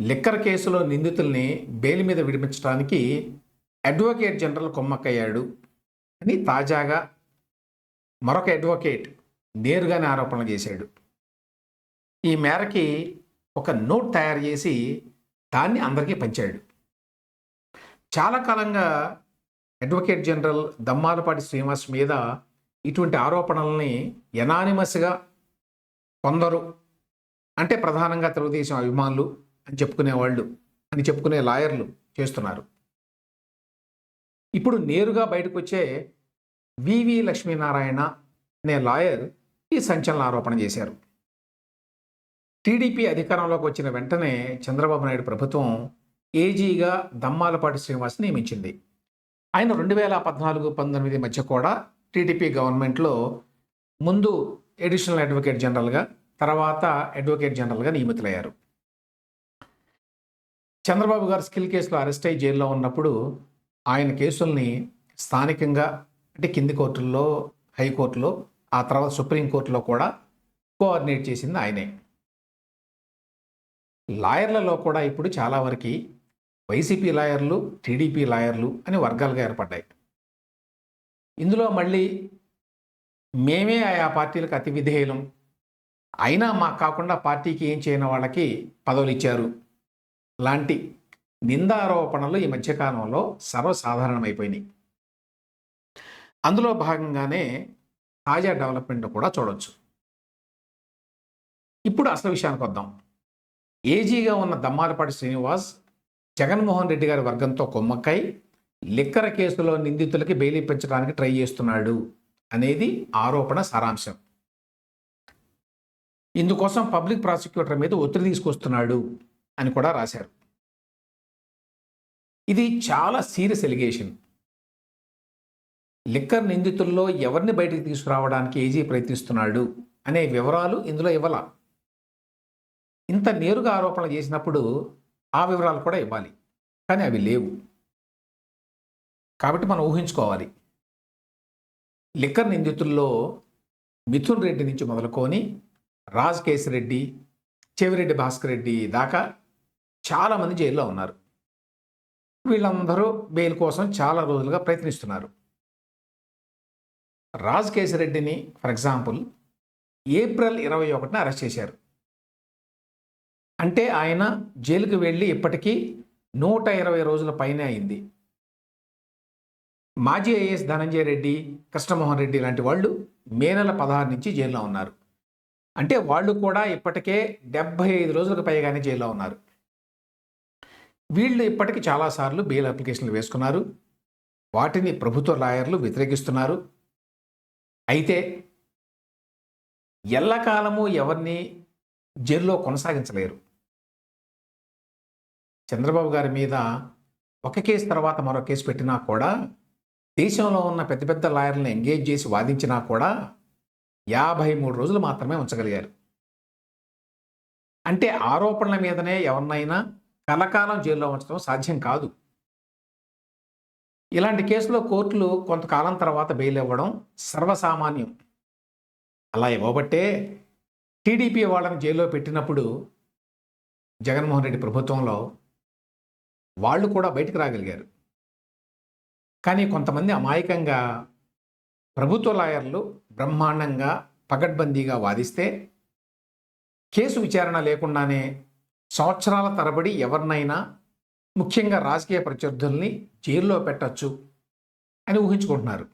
Liquor కేసులో నిందితుల్ని bail మీద విడిపించడానికి అడ్వకేట్ జనరల్ కొమ్మక్కయ్యాడు అని తాజాగా మరొక అడ్వకేట్ నేరుగానే ఆరోపణలు చేశాడు. ఈ మేరకి ఒక నోట్ తయారు చేసి దాన్ని అందరికీ పంచాడు. చాలా కాలంగా అడ్వకేట్ జనరల్ దమ్మాలపాటి శ్రీనివాస్ మీద ఇటువంటి ఆరోపణల్ని ఎనానిమస్గా కొందరు అంటే ప్రధానంగా తెలుగుదేశం అభిమానులు అని చెప్పుకునే వాళ్ళు అని చెప్పుకునే లాయర్లు చేస్తున్నారు. ఇప్పుడు నేరుగా బయటకు వచ్చే వివి లక్ష్మీనారాయణ అనే లాయర్ ఈ సంచలన ఆరోపణ చేశారు. టీడీపీ అధికారంలోకి వచ్చిన వెంటనే చంద్రబాబు నాయుడు ప్రభుత్వం ఏజీగా దమ్మాలపాటి శ్రీనివాస్ నియమించింది. ఆయన రెండు వేల పద్నాలుగు పంతొమ్మిది మధ్య కూడా టీడీపీ గవర్నమెంట్లో ముందు ఎడిషనల్ అడ్వకేట్ జనరల్గా తర్వాత అడ్వకేట్ జనరల్గా నియమితులయ్యారు. చంద్రబాబు గారు స్కిల్ కేసులో అరెస్ట్ అయ్యి జైల్లో ఉన్నప్పుడు ఆయన కేసుల్ని స్థానికంగా అంటే కింది కోర్టుల్లో హైకోర్టులో ఆ తర్వాత సుప్రీంకోర్టులో కూడా కోఆర్డినేట్ చేసింది ఆయనే. లాయర్లలో కూడా ఇప్పుడు చాలా వరకు వైసీపీ లాయర్లు టీడీపీ లాయర్లు అని వర్గాలుగా ఏర్పడ్డాయి. ఇందులో మళ్ళీ మేమే ఆయా పార్టీలకు అతి విధేయులం అయినా మాకు కాకుండా పార్టీకి ఏం చేయని వాళ్ళకి పదవులు ఇచ్చారు. లాంటి నిందారోపణలు ఈ మధ్యకాలంలో సర్వసాధారణమైపోయినాయి. అందులో భాగంగానే తాజా డెవలప్మెంట్ కూడా చూడొచ్చు. ఇప్పుడు అసలు విషయానికి వద్దాం. ఏజీగా ఉన్న దమ్మాలపాటి శ్రీనివాస్ జగన్మోహన్ రెడ్డి గారి వర్గంతో కొమ్మక్కై లిక్కర కేసులో నిందితులకి బెయిలిప్పించడానికి ట్రై చేస్తున్నాడు అనేది ఆరోపణ సారాంశం. ఇందుకోసం పబ్లిక్ ప్రాసిక్యూటర్ మీద ఒత్తిడి తీసుకొస్తున్నాడు. అని కూడా రాశారు. ఇది చాలా సీరియస్ ఎలిగేషన్. లిక్కర్ నిందితుల్లో ఎవరిని బయటికి తీసుకురావడానికి ఏజీ ప్రయత్నిస్తున్నాడు అనే వివరాలు ఇందులో ఇవ్వాల. ఇంత నేరుగా ఆరోపణలు చేసినప్పుడు ఆ వివరాలు కూడా ఇవ్వాలి. కానీ అవి లేవు. కాబట్టి మనం ఊహించుకోవాలి. లిక్కర్ నిందితుల్లో మిథున్ రెడ్డి నుంచి మొదలుకొని రాజ్ కేసిరెడ్డి చెవిరెడ్డి భాస్కర్ రెడ్డి దాకా చాలామంది జైల్లో ఉన్నారు. వీళ్ళందరూ బెయిల్ కోసం చాలా రోజులుగా ప్రయత్నిస్తున్నారు. రాజ్ కేసిరెడ్డిని ఫర్ ఎగ్జాంపుల్ ఏప్రిల్ ఇరవై ఒకటిన అరెస్ట్ చేశారు. అంటే ఆయన జైలుకు వెళ్ళి ఇప్పటికీ నూట ఇరవై రోజుల పైనే అయింది. మాజీ ఐఏఎస్ ధనంజయ రెడ్డి కృష్ణమోహన్ రెడ్డి లాంటి వాళ్ళు మే నెల పదహారు నుంచి జైల్లో ఉన్నారు. అంటే వాళ్ళు కూడా ఇప్పటికే డెబ్బై ఐదు రోజులకు పైగానే జైల్లో ఉన్నారు. వీళ్ళు ఇప్పటికి చాలాసార్లు బెయిల్ అప్లికేషన్లు వేసుకున్నారు. వాటిని ప్రభుత్వ లాయర్లు వ్యతిరేకిస్తున్నారు. అయితే ఎల్లకాలము ఎవరిని జైల్లో కొనసాగించలేరు. చంద్రబాబు గారి మీద ఒక కేసు తర్వాత మరో కేసు పెట్టినా కూడా దేశంలో ఉన్న పెద్ద పెద్ద లాయర్లను ఎంగేజ్ చేసి వాదించినా కూడా యాభై మూడు రోజులు మాత్రమే ఉంచగలిగారు. అంటే ఆరోపణల మీదనే ఎవరినైనా కలకాలం జైల్లో ఉంచడం సాధ్యం కాదు. ఇలాంటి కేసులో కోర్టులు కొంతకాలం తర్వాత బెయిల్ ఇవ్వడం సర్వసామాన్యం. అలా ఇవ్వబట్టే టీడీపీ వాళ్ళని జైల్లో పెట్టినప్పుడు జగన్మోహన్ రెడ్డి ప్రభుత్వంలో వాళ్ళు కూడా బయటకు రాగలిగారు. కానీ కొంతమంది అమాయకంగా ప్రభుత్వ లాయర్లు బ్రహ్మాండంగా పగడ్బందీగా వాదిస్తే కేసు విచారణ లేకుండానే సంవత్సరాల తరబడి ఎవరినైనా ముఖ్యంగా రాజకీయ ప్రత్యర్థుల్ని జైల్లో పెట్టచ్చు అని ఊహించుకుంటున్నారు.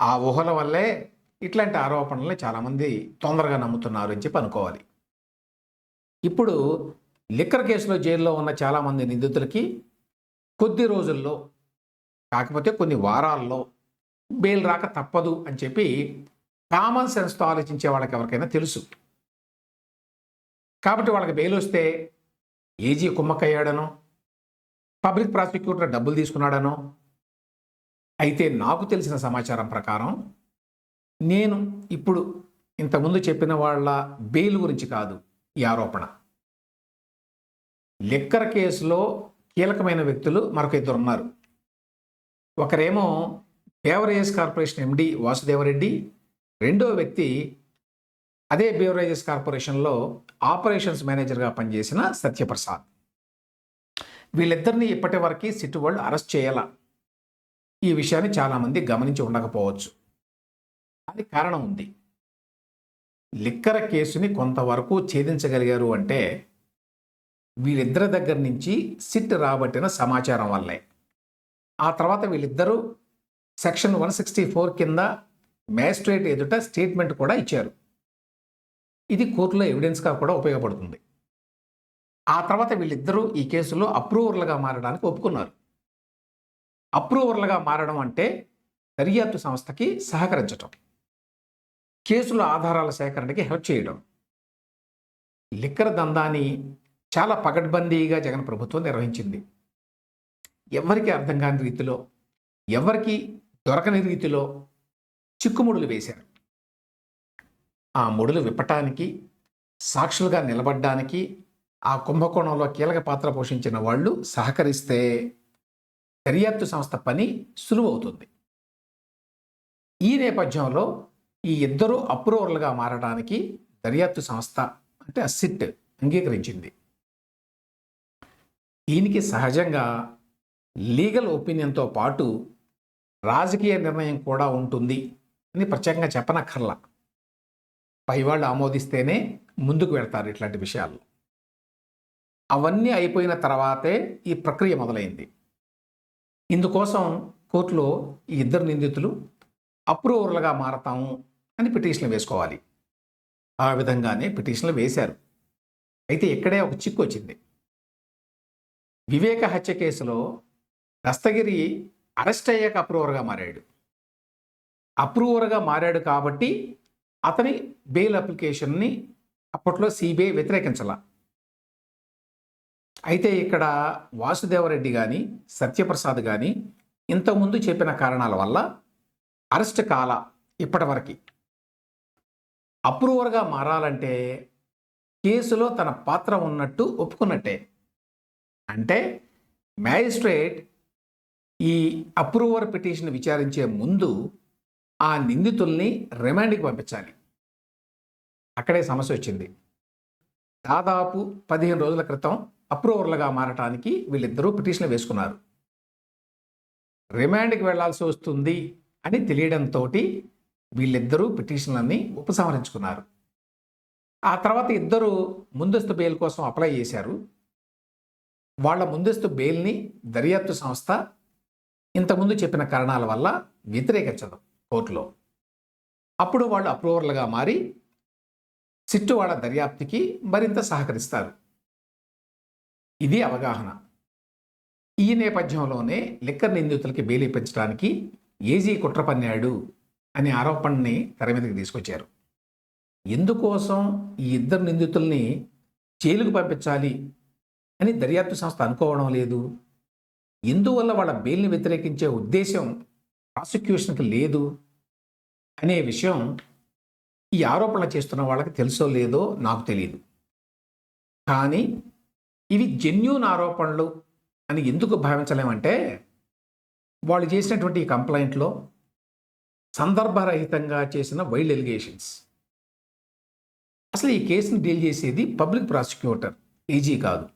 ఆ ఊహల వల్లే ఇట్లాంటి ఆరోపణల్ని చాలామంది తొందరగా నమ్ముతున్నారు అని చెప్పి అనుకోవాలి. ఇప్పుడు లిక్కర్ కేసులో జైల్లో ఉన్న చాలామంది నిందితులకి కొద్ది రోజుల్లో కాకపోతే కొన్ని వారాల్లో బెయిల్ రాక తప్పదు అని చెప్పి కామన్ సెన్స్తో ఆలోచించే వాళ్ళకి ఎవరికైనా తెలుసు. కాబట్టి వాళ్ళకి బెయిల్ వస్తే ఏజీ కుమ్మక్కయ్యాడనో పబ్లిక్ ప్రాసిక్యూటర్ డబ్బులు తీసుకున్నాడనో అయితే నాకు తెలిసిన సమాచారం ప్రకారం నేను ఇప్పుడు ఇంతకుముందు చెప్పిన వాళ్ళ బెయిల్ గురించి కాదు ఈ ఆరోపణ. లిక్కర్ కేసులో కీలకమైన వ్యక్తులు మరొక ఇద్దరు ఉన్నారు. ఒకరేమో బేవరేజ్ కార్పొరేషన్ ఎండి వాసుదేవరెడ్డి రెండో వ్యక్తి అదే బేవరేజెస్ కార్పొరేషన్లో ఆపరేషన్స్ మేనేజర్గా పనిచేసిన సత్యప్రసాద్. వీళ్ళిద్దరిని ఇప్పటి వరకు సిట్ వాళ్ళు అరెస్ట్ చేయాల. ఈ విషయాన్ని చాలామంది గమనించి ఉండకపోవచ్చు. అది కారణం ఉంది. లిక్కర కేసుని కొంతవరకు ఛేదించగలిగారు అంటే వీళ్ళిద్దరి దగ్గర నుంచి సిట్ రాబట్టిన సమాచారం వల్లే. ఆ తర్వాత వీళ్ళిద్దరూ సెక్షన్ వన్ సిక్స్టీ ఫోర్ కింద మ్యాజిస్ట్రేట్ ఎదుట స్టేట్మెంట్ కూడా ఇచ్చారు. ఇది కోర్టులో ఎవిడెన్స్గా కూడా ఉపయోగపడుతుంది. ఆ తర్వాత వీళ్ళిద్దరూ ఈ కేసులో అప్రూవర్లుగా మారడానికి ఒప్పుకున్నారు. అప్రూవర్లుగా మారడం అంటే దర్యాప్తు సంస్థకి సహకరించటం. కేసుల ఆధారాల సేకరణకి హెల్ప్ చేయడం. లిక్కర్ దందాని చాలా పగడ్బందీగా జగన్ ప్రభుత్వం నిర్వహించింది. ఎవరికి అర్థం కాని రీతిలో ఎవరికి దొరకని రీతిలో చిక్కుముడులు వేశారు. ఆ ముడులు విప్పటానికి సాక్షులుగా నిలబడ్డానికి ఆ కుంభకోణంలో కీలక పాత్ర పోషించిన వాళ్ళు సహకరిస్తే దర్యాప్తు సంస్థ పని సులువవుతుంది. ఈ నేపథ్యంలో ఈ ఇద్దరు అప్రూవర్లుగా మారడానికి దర్యాప్తు సంస్థ అంటే ఆ సిట్ అంగీకరించింది. దీనికి సహజంగా లీగల్ ఒపీనియన్తో పాటు రాజకీయ నిర్ణయం కూడా ఉంటుంది అని ప్రత్యేకంగా చెప్పనక్కర్లా. పైవాళ్ళు ఆమోదిస్తేనే ముందుకు వెళ్తారు ఇట్లాంటి విషయాలు. అవన్నీ అయిపోయిన తర్వాతే ఈ ప్రక్రియ మొదలైంది. ఇందుకోసం కోర్టులో ఈ ఇద్దరు నిందితులు అప్రూవర్లుగా మారతాము అని పిటిషన్లు వేసుకోవాలి. ఆ విధంగానే పిటిషన్లు వేశారు. అయితే ఇక్కడే ఒక చిక్కు వచ్చింది. వివేక హత్య కేసులో దస్తగిరి అరెస్ట్ అయ్యాక అప్రూవర్గా మారాడు. అప్రూవర్గా మారాడు కాబట్టి అతని బెయిల్ అప్లికేషన్ని అప్పట్లో సిబిఐ వ్యతిరేకించాల. అయితే ఇక్కడ వాసుదేవరెడ్డి కానీ సత్యప్రసాద్ కానీ ఇంతకుముందు చెప్పిన కారణాల వల్ల అరెస్ట్ కాల ఇప్పటివరకు. అప్రూవర్గా మారాలంటే కేసులో తన పాత్ర ఉన్నట్టు ఒప్పుకున్నట్టే. అంటే మ్యాజిస్ట్రేట్ ఈ అప్రూవర్ పిటిషన్ విచారించే ముందు ఆ నిందితుల్ని రిమాండ్కి పంపించాలి. అక్కడే సమస్య వచ్చింది. దాదాపు పదిహేను రోజుల క్రితం అప్రూవర్లుగా మారటానికి వీళ్ళిద్దరూ పిటిషన్లు వేసుకున్నారు. రిమాండ్కి వెళ్ళాల్సి వస్తుంది అని తెలియడంతో వీళ్ళిద్దరూ పిటిషన్లన్నీ ఉపసంహరించుకున్నారు. ఆ తర్వాత ఇద్దరు ముందస్తు బెయిల్ కోసం అప్లై చేశారు. వాళ్ళ ముందస్తు బెయిల్ని దర్యాప్తు సంస్థ ఇంతకుముందు చెప్పిన కారణాల వల్ల వ్యతిరేకించదు కోర్టులో. అప్పుడు వాళ్ళు అప్రూవర్లుగా మారి సిట్టు వాళ్ళ దర్యాప్తుకి మరింత సహకరిస్తారు. ఇది అవగాహన. ఈ నేపథ్యంలోనే లిక్కర్ నిందితులకి బెయిల్ ఇప్పించడానికి ఏజీ కుట్ర పన్నాడు అనే ఆరోపణని తెర మీదకి తీసుకొచ్చారు. ఎందుకోసం ఈ ఇద్దరు నిందితుల్ని జైలుకు పంపించాలి అని దర్యాప్తు సంస్థ అనుకోవడం లేదు. ఎందువల్ల వాళ్ళ బెయిల్ని వ్యతిరేకించే ఉద్దేశం ప్రాసిక్యూషన్కి లేదు అనే విషయం ఈ ఆరోపణలు చేస్తున్న వాళ్ళకి తెలుసో లేదో నాకు తెలియదు కానీ ఇవి జెన్యున్ ఆరోపణలు అని ఎందుకు భావించలేమంటే వాళ్ళు చేసినటువంటి ఈ కంప్లైంట్లో సందర్భరహితంగా చేసిన వైల్డ్ ఎలిగేషన్స్. అసలు ఈ కేసుని డీల్ చేసేది పబ్లిక్ ప్రాసిక్యూటర్ ఏజీ కాదు.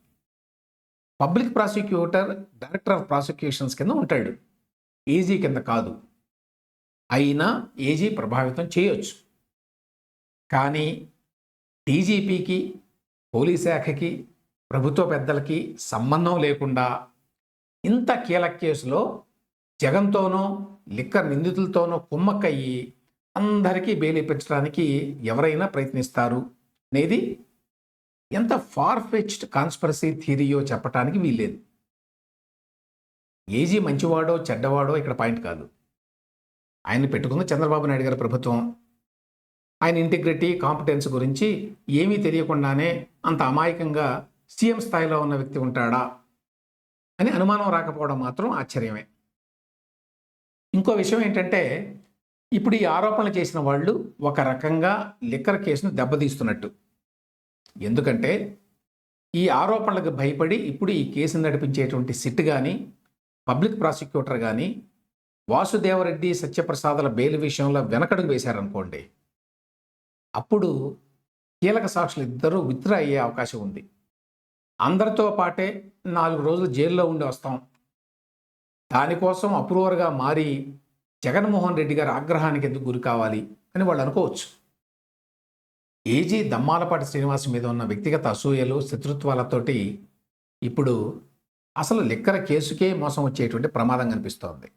Public prosecutor director of prosecutions కింద ఉంటాడు. ఏజీ కింద కాదు. అయినా ఏజీ ప్రభావితం చేయొచ్చు. కానీ డీజీపీకి పోలీస్ శాఖకి ప్రభుత్వ పెద్దలకి సంబంధం లేకుండా ఇంత కీలక కేసులో జగన్తోనో లిక్కర్ నిందితులతోనో కుమ్మక్కయ్యి అందరికీ బెయిల్ ఎవరైనా ప్రయత్నిస్తారు అనేది ఎంత ఫార్ఫెచ్డ్ కాన్స్పరసీ థియరీయో చెప్పడానికి వీల్లేదు. ఏజీ మంచివాడో చెడ్డవాడో ఇక్కడ పాయింట్ కాదు. ఆయన పెట్టుకుంది చంద్రబాబు నాయుడు గారి ప్రభుత్వం. ఆయన ఇంటిగ్రిటీ కాంపిటెన్స్ గురించి ఏమీ తెలియకుండానే అంత అమాయకంగా సీఎం స్థాయిలో ఉన్న వ్యక్తి ఉంటాడా అని అనుమానం రాకపోవడం మాత్రం ఆశ్చర్యమే. ఇంకో విషయం ఏంటంటే ఇప్పుడు ఈ ఆరోపణలు చేసిన వాళ్ళు ఒక రకంగా లిక్కర్ కేసును దెబ్బతీస్తున్నట్టు. ఎందుకంటే ఈ ఆరోపణలకు భయపడి ఇప్పుడు ఈ కేసును నడిపించేటువంటి సిట్ కానీ పబ్లిక్ ప్రాసిక్యూటర్ కానీ వాసుదేవరెడ్డి సత్యప్రసాదల బెయిల్ విషయంలో వెనకడుగు వేశారనుకోండి అప్పుడు కీలక సాక్షులు ఇద్దరూ విత్డ్రా అయ్యే అవకాశం ఉంది. అందరితో పాటే నాలుగు రోజులు జైల్లో ఉండి వస్తాం. దానికోసం అప్రూవర్గా మారి జగన్మోహన్ రెడ్డి గారి ఆగ్రహానికి ఎందుకు గురి కావాలి అని వాళ్ళు అనుకోవచ్చు. ఏజీ దమ్మాలపాటి శ్రీనివాస్ మీద ఉన్న వ్యక్తిగత అసూయలు శత్రుత్వాలతోటి ఇప్పుడు అసలు లిక్కర కేసుకే మోసం వచ్చేటువంటి ప్రమాదం కనిపిస్తోంది.